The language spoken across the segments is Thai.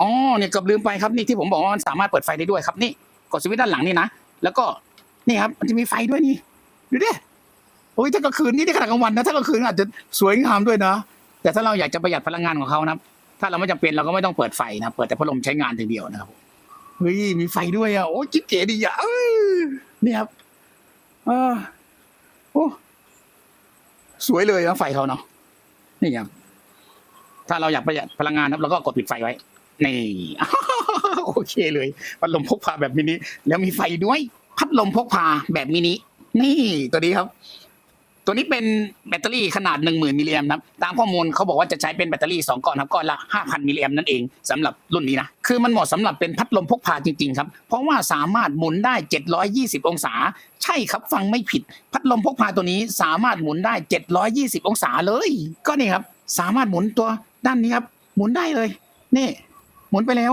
อ๋อเนี่ยเกือบลืมไปครับนี่ที่ผมบอกว่ามันสามารถเปิดไฟได้ด้วยครับนี่กดสวิตช์ด้านหลังนี่นะแล้วก็นี่ครับ มันจะมีไฟด้วยนี่ดูดิโอ้ยถ้ากลางคืนนี่ที่ขนาดกลางวันนะถ้ากลางคืนอาจจะสวยงามด้วยนะแต่ถ้าเราอยากจะประหยัดพลังงานของเขานะถ้าเราไม่จำเป็นเราก็ไม่ต้องเปิดไฟนะเปิดแต่พัดลมใช้งานอย่างเดียวนะครับเฮ้ยมีไฟด้วยอะโอ้ยจิ๊บเก๋ดีอะเอ้ยนี่ครับเออโอ้สวยเลยนะไฟเขาเนาะนี่ครับถ้าเราอยากประหยัดพลังงานนะครับเราก็กดปิดไฟไว้ นี่โอเคเลย พัดลมพกพาแบบมินิแล้วมีไฟด้วย พัดลมพกพาแบบมินินี่ตัวนี้ครับ ตัวนี้เป็นแบตเตอรี่ขนาด1 0,000มิลลิแอมนะครับตามข้อมูลเขาบอกว่าจะใช้เป็นแบตเตอรี่2ก้อนครับก้อนละ5,000มิลลิแอมนั่นเองสำหรับรุ่นนี้นะคือมันเหมาะสำหรับเป็นพัดลมพกพาจริงๆครับ เพราะว่าสามารถหมุนได้720องศา ใช่ครับฟังไม่ผิด พัดลมพกพาตัวนี้สามารถหมุนได้720องศาเลย ก็นี่ครับ สามารถหมุนตัวด้านนี้ครับ หมุนได้เลยนี่ หมุนไปแล้ว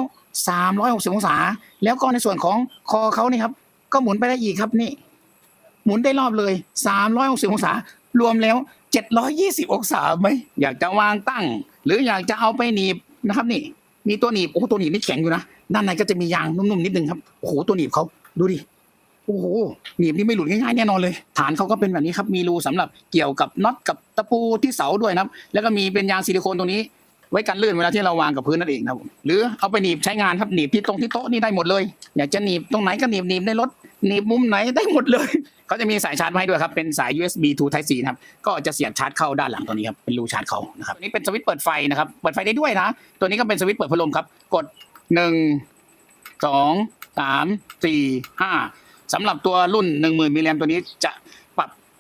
360 องศา แล้วก็ในส่วนของคอเขานี่ครับ ก็หมุนไปได้อีกครับนี่ หมุนได้รอบเลย 360 องศา รวมแล้ว 720 องศาไหมอยากจะวางตั้ง หรืออยากจะเอาไปหนีบนะครับนี่ มีตัวหนีบโอ้ตัวหนีบนี่แข็งอยู่นะด้านในก็จะมียางนุ่มๆนิดนึงครับโอ้โหตัวหนีบเขาดูดิโอ้โหหนีบนี่ไม่หลุดง่ายๆแน่นอนเลย ฐานเขาก็เป็นแบบนี้ครับ มีรูสำหรับเกี่ยวกับน็อตกับตะปูที่เสาด้วยนะครับ แล้วก็มีเป็นยางซิลิโคนตรงนี้ ไว้กันลื่นเวลาที่เราวางกับพื้นนั่นเองนะครับผมหรือเอาไปหนีบใช้งานครับหนีบที่ตรงที่โต๊ะนี่ได้หมดเลยอยากจะหนีบตรงไหนก็หนีบหนีบในรถหนีบมุมไหนได้หมดเลยเขาจะมีสายชาร์จมาให้ด้วยครับเป็นสาย USB to Type C นะครับก็จะเสียบชาร์จเข้าด้านหลังตัวนี้ครับเป็นรูชาร์จเขานะครับตัวนี้เป็นสวิตช์เปิดไฟนะครับเปิดไฟได้ด้วยนะ ตัวนี้ก็เป็นสวิตช์เปิดพัดลมครับ กดหนึ่งสองสามสี่ห้าสำหรับตัวรุ่นหนึ่งหมื่นมิลลิแอมตัวนี้จะ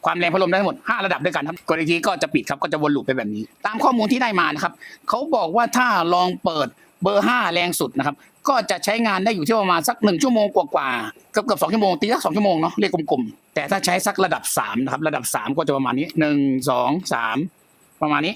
ความแรงพัดลมได้ทั้งหมด 5 ระดับด้วยกันครับกดอีกทีก็จะปิดครับก็จะวนลูปไปแบบนี้ ตามข้อมูลที่ได้มานะครับเขาบอกว่าถ้าลองเปิดเบอร์ 5 แรงสุดนะครับก็จะใช้งานได้อยู่ที่ประมาณสักหนึ่งชั่วโมงกว่าๆเกือบเกือบสองชั่วโมงตีสักสองชั่วโมงเนาะเรียกกลมๆแต่ถ้าใช้สักระดับสามนะครับระดับสามก็จะประมาณนี้หนึ่งสองสามประมาณนี้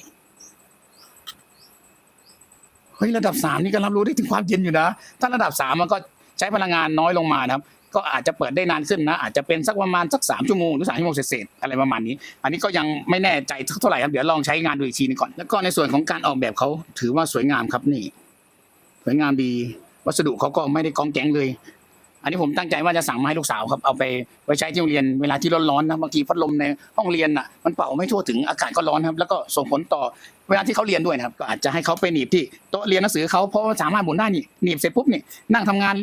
เฮ้ยระดับสามนี่ก็รับรู้ได้ถึงความเย็นอยู่นะ ถ้าระดับสามมันก็ใช้พลังงานน้อยลงมานะครับ ก็อาจจะเปิดได้นานขึ้นนะ อาจจะเป็นสักประมาณสักสามชั่วโมงหรือสามชั่วโมงเศษๆอะไรประมาณนี้ อันนี้ก็ยังไม่แน่ใจเท่าไหร่ครับเดี๋ยวลองใช้งานดูอีกทีนึงก่อนแล้วก็ในส่วนของการออกแบบเขาถือว่าสวยงามครับนี่ สวยงามดีวัสดุเขาก็ไม่ได้กองแกงเลย อันนี้ผมตั้งใจว่าจะสั่งมาให้ลูกสาวครับเอาไปไว้ใช้ที่โรงเรียนเวลาที่ร้อนๆนะบางทีพัดลมในห้องเรียนอะมันเป่าไม่ทั่วถึงอากาศก็ร้อนครับ แล้วก็ส่งผลต่อเวลาที่เขาเรียนด้วยนะครับ ก็อาจจะให้เขาไปหนีบที่โต๊ะเรียนหนังสือเขาเพราะว่าสามารถหมุนได้นี่หนีบเสร็จปุ๊บนี่นั่งทำงาน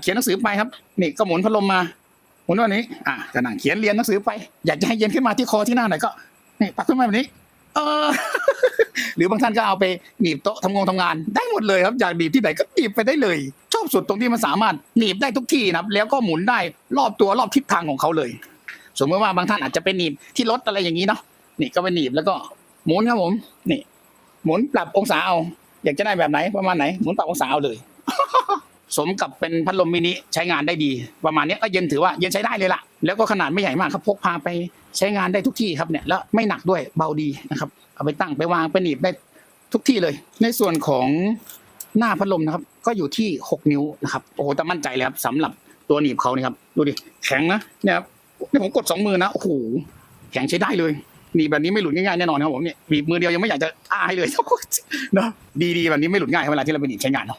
เขียนหนังสือไปครับนี่ก็หมุนพัดลมมาหมุนแบบนี้ อ่าก็นั่งเขียนเรียนหนังสือไป อยากจะให้เย็นขึ้นมาที่คอที่หน้าหน่อยก็นี่ปักขึ้นมาแบบนี้ เออ หรือบางท่านก็เอาไปหนีบโต๊ะทำงงทำงาน ได้หมดเลยครับอยากหนีบที่ไหนก็หนีบไปได้เลย ชอบสุดตรงที่มันสามารถหนีบได้ทุกที่นะครับ แล้วก็หมุนได้รอบตัวรอบทิศทางของเขาเลย สมมติว่าบางท่านอาจจะเป็นหนีบที่รถอะไรอย่างนี้เนาะนี่ก็ไปหนีบแล้วก็หมุนครับผมนี่หมุนปรับองศาเอา อยากจะได้แบบไหนประมาณไหนหมุนปรับองศาเอาเลย สมกับเป็นพัดลมมินิใช้งานได้ดี ประมาณนี้ก็เย็นถือว่าเย็นใช้ได้เลยล่ะแล้วก็ขนาดไม่ใหญ่มากครับพกพาไปใช้งานได้ทุกที่ครับเนี่ยแล้วไม่หนักด้วยเบาดีนะครับเอาไปตั้งไปวางไปหนีบได้ทุกที่เลย ในส่วนของหน้าพัดลมนะครับ ก็อยู่ที่ 6 นิ้วนะครับโอ้โหแต่มั่นใจเลยครับสำหรับตัวหนีบเขานี่ครับดูดิแข็งนะเนี่ยครับนี่ผมกดสองมือนะโอ้โหแข็งใช้ได้เลยหนีบแบบนี้ไม่หลุดง่ายๆแน่นอนครับผมเนี่ยบีบมือเดียวยังไม่อยากจะอ้าให้เลยนะดีๆแบบนี้ไม่หลุดง่ายเวลาที่เราไปหนีบใช้งานเนาะ